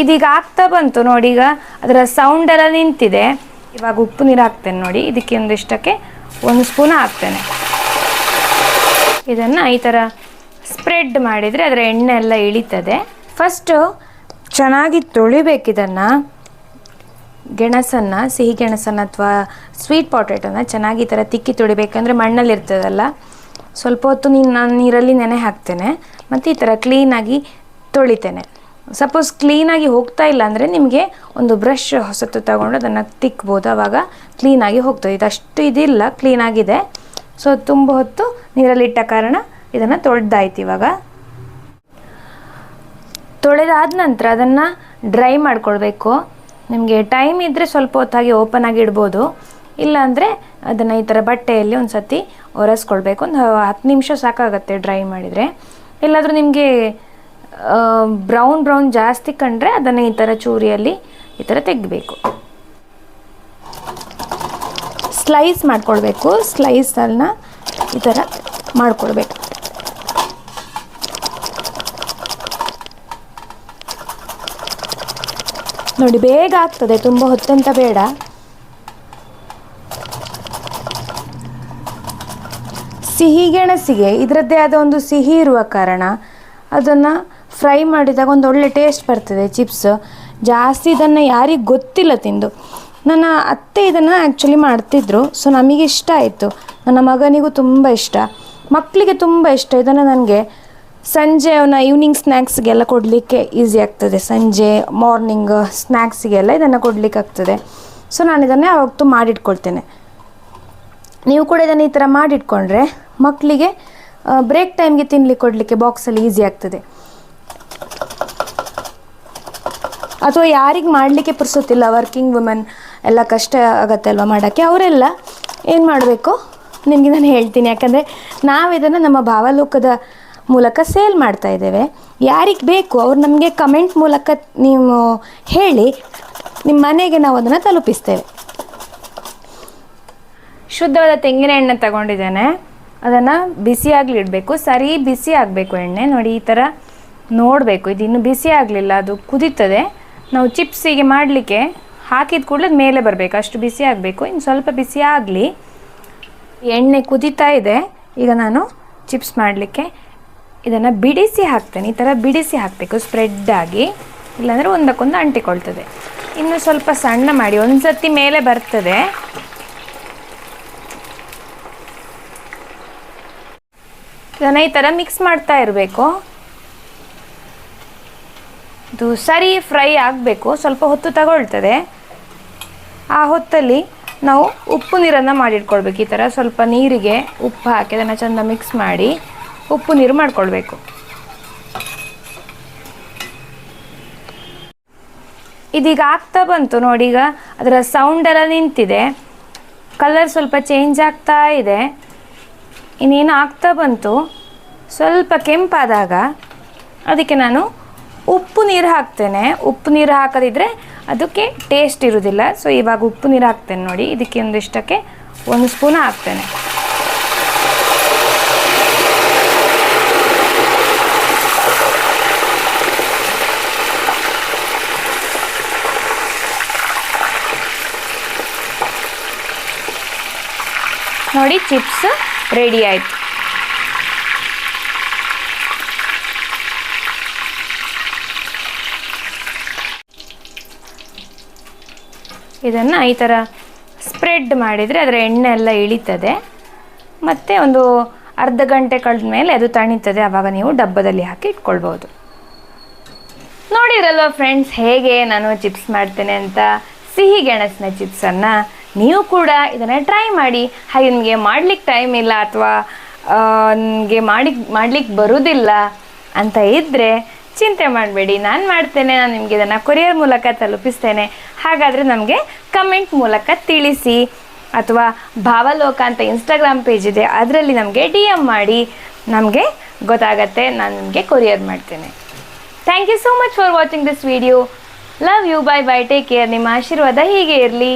ಇದೀಗ ಆಗ್ತಾ ಬಂತು ನೋಡಿ, ಈಗ ಅದರ ಸೌಂಡ್ ಎಲ್ಲ ನಿಂತಿದೆ. ಇವಾಗ ಉಪ್ಪು ನೀರು ಹಾಕ್ತೇನೆ ನೋಡಿ, ಇದಕ್ಕೆ ಒಂದಿಷ್ಟಕ್ಕೆ ಒಂದು ಸ್ಪೂನ್ ಹಾಕ್ತೇನೆ. ಇದನ್ನು ಈ ಥರ ಸ್ಪ್ರೆಡ್ ಮಾಡಿದರೆ ಅದರ ಎಣ್ಣೆ ಎಲ್ಲ ಇಳಿತದೆ. ಫಸ್ಟು ಚೆನ್ನಾಗಿ ತೊಳಿಬೇಕು ಇದನ್ನು. ಗೆಣಸನ್ನು, ಸಿಹಿ ಗೆಣಸನ್ನು ಅಥವಾ ಸ್ವೀಟ್ ಪೊಟೆಟೋನ ಚೆನ್ನಾಗಿ ಈ ಥರ ತಿಕ್ಕಿ ತೊಳಿಬೇಕಂದ್ರೆ ಮಣ್ಣಲ್ಲಿ ಇರ್ತದಲ್ಲ. ಸ್ವಲ್ಪ ಹೊತ್ತು ನೀನು ನಾನು ನೀರಲ್ಲಿ ನೆನೆ ಹಾಕ್ತೇನೆ. ಮತ್ತು ಈ ಥರ ಕ್ಲೀನಾಗಿ ತೊಳಿತೇನೆ. ಸಪೋಸ್ ಕ್ಲೀನಾಗಿ ಹೋಗ್ತಾ ಇಲ್ಲ ಅಂದರೆ ನಿಮಗೆ ಒಂದು ಬ್ರಷ್ ಹೊಸತು ತಗೊಂಡು ಅದನ್ನು ತಿಕ್ಬೋದು. ಆವಾಗ ಕ್ಲೀನಾಗಿ ಹೋಗ್ತದೆ. ಇದಷ್ಟು ಇದಿಲ್ಲ ಕ್ಲೀನಾಗಿದೆ ಸೊ ತುಂಬ ಹೊತ್ತು ನೀರಲ್ಲಿಟ್ಟ ಕಾರಣ ಇದನ್ನು ತೊಳೆದಾಯ್ತು ಇವಾಗ. ತೊಳೆದಾದ ನಂತರ ಅದನ್ನು ಡ್ರೈ ಮಾಡ್ಕೊಳ್ಬೇಕು. ನಿಮಗೆ ಟೈಮ್ ಇದ್ದರೆ ಸ್ವಲ್ಪ ಹೊತ್ತಾಗಿ ಓಪನ್ ಆಗಿ ಇಡ್ಬೋದು. ಇಲ್ಲಾಂದರೆ ಅದನ್ನು ಈ ಥರ ಬಟ್ಟೆಯಲ್ಲಿ ಒಂದು ಸತಿ ಒರೆಸ್ಕೊಳ್ಬೇಕು. ಒಂದು ಹತ್ತು ನಿಮಿಷ ಸಾಕಾಗತ್ತೆ ಡ್ರೈ ಮಾಡಿದರೆ. ಇಲ್ಲಾದರೂ ನಿಮಗೆ ಬ್ರೌನ್ ಬ್ರೌನ್ ಜಾಸ್ತಿ ಕಂಡ್ರೆ ಅದನ್ನು ಈ ಥರ ಚೂರಿಯಲ್ಲಿ ಈ ಥರ ತೆಗಿಬೇಕು. ಸ್ಲೈಸ್ ಮಾಡ್ಕೊಳ್ಬೇಕು. ಸ್ಲೈಸನ್ನ ಈ ಥರ ಮಾಡ್ಕೊಳ್ಬೇಕು. ನೋಡಿ, ಬೇಗ ಆಗ್ತದೆ, ತುಂಬ ಹೊತ್ತಂತ ಬೇಡ. ಸಿಹಿ ಗೆಣಸಿಗೆ, ಇದರದ್ದೇ ಆದ ಒಂದು ಸಿಹಿ ಇರುವ ಕಾರಣ ಅದನ್ನು ಫ್ರೈ ಮಾಡಿದಾಗ ಒಂದು ಒಳ್ಳೆ ಟೇಸ್ಟ್ ಬರ್ತದೆ ಚಿಪ್ಸ್. ಜಾಸ್ತಿ ಇದನ್ನು ಯಾರಿಗೆ ಗೊತ್ತಿಲ್ಲ ತಿಂದು. ನನ್ನ ಅತ್ತೆ ಇದನ್ನು ಆ್ಯಕ್ಚುಲಿ ಮಾಡ್ತಿದ್ರು. ಸೊ ನಮಗೆ ಇಷ್ಟ ಆಯಿತು. ನನ್ನ ಮಗನಿಗೂ ತುಂಬ ಇಷ್ಟ. ಮಕ್ಕಳಿಗೆ ತುಂಬ ಇಷ್ಟ. ಇದನ್ನು ನನಗೆ ಸಂಜೆ ಅವನ ಈವ್ನಿಂಗ್ ಸ್ನ್ಯಾಕ್ಸ್ಗೆಲ್ಲ ಕೊಡಲಿಕ್ಕೆ ಈಸಿ ಆಗ್ತದೆ. ಸಂಜೆ ಮಾರ್ನಿಂಗ್ ಸ್ನ್ಯಾಕ್ಸಿಗೆಲ್ಲ ಇದನ್ನು ಕೊಡಲಿಕ್ಕೆ ಆಗ್ತದೆ. ಸೊ ನಾನು ಇದನ್ನೇ ಅವತ್ತು ಮಾಡಿಟ್ಕೊಳ್ತೇನೆ. ನೀವು ಕೂಡ ಇದನ್ನು ಈ ಥರ ಮಾಡಿಟ್ಕೊಂಡ್ರೆ ಮಕ್ಕಳಿಗೆ ಬ್ರೇಕ್ ಟೈಮ್ಗೆ ತಿನ್ಲಿಕ್ಕೆ ಕೊಡಲಿಕ್ಕೆ ಬಾಕ್ಸಲ್ಲಿ ಈಸಿ ಆಗ್ತದೆ. ಅಥವಾ ಯಾರಿಗೆ ಮಾಡಲಿಕ್ಕೆ ಪುರ್ಸೊತ್ತಿಲ್ಲ ವರ್ಕಿಂಗ್ ವುಮೆನ್ ಎಲ್ಲ ಕಷ್ಟ ಆಗತ್ತೆ ಅಲ್ವಾ ಮಾಡೋಕ್ಕೆ? ಅವರೆಲ್ಲ ಏನು ಮಾಡಬೇಕು? ನಿಮಗೆ ನಾನು ಹೇಳ್ತೀನಿ. ಯಾಕಂದರೆ ನಾವು ಇದನ್ನು ನಮ್ಮ ಭಾವಲೋಕದ ಮೂಲಕ ಸೇಲ್ ಮಾಡ್ತಾ ಇದ್ದೇವೆ. ಯಾರಿಗೆ ಬೇಕು, ಅವ್ರು ನಮಗೆ ಕಮೆಂಟ್ ಮೂಲಕ ನೀವು ಹೇಳಿ ನಿಮ್ಮ ಮನೆಗೆ ನಾವು ಅದನ್ನು ತಲುಪಿಸ್ತೇವೆ. ಶುದ್ಧವಾದ ತೆಂಗಿನ ಎಣ್ಣೆ ತಗೊಂಡಿದ್ದೇನೆ. ಅದನ್ನು ಬಿಸಿಯಾಗಲಿ ಇಡಬೇಕು. ಸರಿ ಬಿಸಿ ಆಗಬೇಕು ಎಣ್ಣೆ. ನೋಡಿ, ಈ ಥರ ನೋಡಬೇಕು. ಇದು ಇನ್ನೂ ಬಿಸಿ ಆಗಲಿಲ್ಲ ಅದು ಕುದೀತದೆ. ನಾವು ಚಿಪ್ಸಿಗೆ ಮಾಡಲಿಕ್ಕೆ ಹಾಕಿದ ಕೂಡಲೇ ಮೇಲೆ ಬರಬೇಕು. ಅಷ್ಟು ಬಿಸಿ ಆಗಬೇಕು. ಇನ್ನು ಸ್ವಲ್ಪ ಬಿಸಿ ಆಗಲಿ ಎಣ್ಣೆ ಕುದೀತಾ ಇದೆ. ಈಗ ನಾನು ಚಿಪ್ಸ್ ಮಾಡಲಿಕ್ಕೆ ಇದನ್ನು ಬಿಡಿಸಿ ಹಾಕ್ತೇನೆ. ಈ ಥರ ಬಿಡಿಸಿ ಹಾಕಬೇಕು. ಸ್ಪ್ರೆಡ್ ಆಗಿ. ಇಲ್ಲಾಂದರೆ ಒಂದಕ್ಕೊಂದು ಅಂಟಿಕೊಳ್ತದೆ. ಇನ್ನು ಸ್ವಲ್ಪ ಸಣ್ಣ ಮಾಡಿ. ಒಂದು ಸತಿ ಮೇಲೆ ಬರ್ತದೆ. ಇದನ್ನು ಈ ಥರ ಮಿಕ್ಸ್ ಮಾಡ್ತಾ ಇರಬೇಕು. ಇದು ಸರಿ ಫ್ರೈ ಆಗಬೇಕು, ಸ್ವಲ್ಪ ಹೊತ್ತು ತಗೊಳ್ತದೆ. ಆ ಹೊತ್ತಲ್ಲಿ ನಾವು ಉಪ್ಪು ನೀರನ್ನು ಮಾಡಿಟ್ಕೊಳ್ಬೇಕು, ಈ ಥರ ಸ್ವಲ್ಪ ನೀರಿಗೆ ಉಪ್ಪು ಹಾಕಿ ಅದನ್ನು ಚೆಂದ ಮಿಕ್ಸ್ ಮಾಡಿ ಉಪ್ಪು ನೀರು ಮಾಡಿಕೊಳ್ಬೇಕು. ಇದೀಗ ಆಗ್ತಾ ಬಂತು ನೋಡಿ, ಈಗ ಅದರ ಸೌಂಡ್ ಎಲ್ಲ ನಿಂತಿದೆ. ಕಲರ್ ಸ್ವಲ್ಪ ಚೇಂಜ್ ಆಗ್ತಾ ಇದೆ. ಇನ್ನೇನು ಆಗ್ತಾ ಬಂತು? ಸ್ವಲ್ಪ ಕೆಂಪಾದಾಗ ಅದಕ್ಕೆ ನಾನು ಉಪ್ಪು ನೀರು ಹಾಕ್ತೇನೆ. ಉಪ್ಪು ನೀರು ಹಾಕದಿದ್ದರೆ ಅದಕ್ಕೆ ಟೇಸ್ಟ್ ಇರೋದಿಲ್ಲ. ಸೊ ಇವಾಗ ಉಪ್ಪು ನೀರು ಹಾಕ್ತೇನೆ ನೋಡಿ. ಇದಕ್ಕೆ ಒಂದಿಷ್ಟಕ್ಕೆ ಒಂದು ಸ್ಪೂನ್ ಹಾಕ್ತೇನೆ. ನೋಡಿ ಚಿಪ್ಸ್ ರೆಡಿ ಆಯಿತು. ಇದನ್ನು ಈ ಥರ ಸ್ಪ್ರೆಡ್ ಮಾಡಿದರೆ ಅದರ ಎಣ್ಣೆ ಎಲ್ಲ ಇಳಿತದೆ. ಮತ್ತು ಒಂದು ಅರ್ಧ ಗಂಟೆ ಕಳೆದ ಮೇಲೆ ಅದು ತಣಿತದೆ. ಆವಾಗ ನೀವು ಡಬ್ಬದಲ್ಲಿ ಹಾಕಿ ಇಟ್ಕೊಳ್ಬೋದು ನೋಡಿರಲ್ವ ಫ್ರೆಂಡ್ಸ್ ಹೇಗೆ ನಾನು ಚಿಪ್ಸ್ ಮಾಡ್ತೇನೆ ಅಂತ? ಸಿಹಿ ಗೆಣಸಿನ ಚಿಪ್ಸನ್ನು ನೀವು ಕೂಡ ಇದನ್ನು ಟ್ರೈ ಮಾಡಿ. ಹಾಗೆ ನಿಮಗೆ ಮಾಡ್ಲಿಕ್ಕೆ ಟೈಮ್ ಇಲ್ಲ ಅಥವಾ ನನಗೆ ಮಾಡಿ ಮಾಡ್ಲಿಕ್ಕೆ ಬರೋದಿಲ್ಲ ಅಂತ ಇದ್ದರೆ ಚಿಂತೆ ಮಾಡಬೇಡಿ, ನಾನು ಮಾಡ್ತೇನೆ, ನಾನು ನಿಮಗೆ ಇದನ್ನು ಕೊರಿಯರ್ ಮೂಲಕ ತಲುಪಿಸ್ತೇನೆ. ಹಾಗಾದರೆ ನಮಗೆ ಕಮೆಂಟ್ ಮೂಲಕ ತಿಳಿಸಿ. ಅಥವಾ ಭಾವಲೋಕ ಅಂತ ಇನ್ಸ್ಟಾಗ್ರಾಮ್ ಪೇಜ್ ಇದೆ, ಅದರಲ್ಲಿ ನಮಗೆ ಡಿ ಎಂ ಮಾಡಿ. ನಮಗೆ ಗೊತ್ತಾಗತ್ತೆ, ನಾನು ನಿಮಗೆ ಕೊರಿಯರ್ ಮಾಡ್ತೇನೆ. Thank you so much for watching this video love you bye bye take care ನಿಮ್ಮ ಆಶೀರ್ವಾದ ಹೀಗೆ ಇರಲಿ.